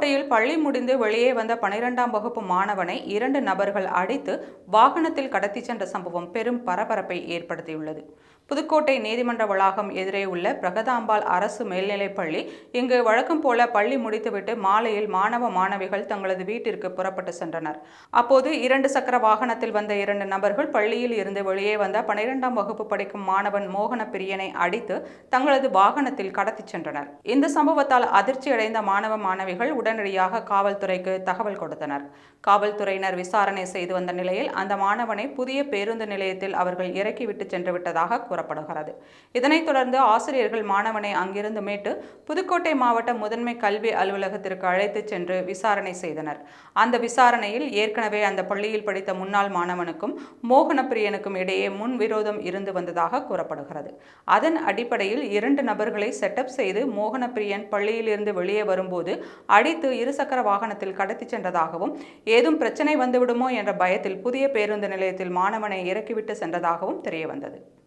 புதுக்கோட்டையில் பள்ளி முடிந்து வெளியே வந்த பனிரெண்டாம் வகுப்பு மாணவனை இரண்டு நபர்கள் அடித்து வாகனத்தில் கடத்தி சென்ற சம்பவம் பெரும் பரபரப்பை ஏற்படுத்தியுள்ளது. புதுக்கோட்டை நீதிமன்ற வளாகம் எதிரே உள்ள பிரகதாம்பாள் அரசு மேல்நிலைப் பள்ளி இங்கு வழக்கம் போல பள்ளி முடித்துவிட்டு மாலையில் மாணவ மாணவிகள் தங்களது வீட்டிற்கு புறப்பட்டு சென்றனர். அப்போது இரண்டு சக்கர வாகனத்தில் வந்த இரண்டு நபர்கள் பள்ளியில் இருந்து வெளியே வந்த பனிரெண்டாம் வகுப்பு படிக்கும் மாணவன் மோகன பிரியனை அடித்து தங்களது வாகனத்தில் கடத்திச் சென்றனர். இந்த சம்பவத்தால் அதிர்ச்சியடைந்த மாணவ மாணவிகள் உடல் உடனடியாக காவல்துறைக்கு தகவல் கொடுத்தனர். காவல்துறையினர் விசாரணை செய்து வந்த நிலையில் அந்த மாணவனை புதிய பேருந்து நிலையத்தில் அவர்கள் இறக்கிவிட்டு சென்று விட்டதாக கூறப்படுகிறது. இதனைத் தொடர்ந்து ஆசிரியர்கள் மாணவனை அங்கிருந்து மீட்டு புதுக்கோட்டை மாவட்ட முதன்மை கல்வி அலுவலகத்திற்கு அழைத்துச் சென்று விசாரணை செய்தனர். அந்த விசாரணையில் ஏற்கனவே அந்த பள்ளியில் படித்த முன்னாள் மாணவனுக்கும் மோகனப்பிரியனுக்கும் இடையே முன் விரோதம் இருந்து வந்ததாக கூறப்படுகிறது. அதன் அடிப்படையில் இரண்டு நபர்களை செட்டப் செய்து மோகனப்பிரியன் பள்ளியிலிருந்து வெளியே வரும்போது அடித்து இருசக்கர வாகனத்தில் கடத்திச் சென்றதாகவும் ஏதும் பிரச்சனை வந்துவிடுமோ என்ற பயத்தில் புதிய பேருந்து நிலையத்தில் மாணவனை இறக்கிவிட்டு சென்றதாகவும் தெரியவந்தது.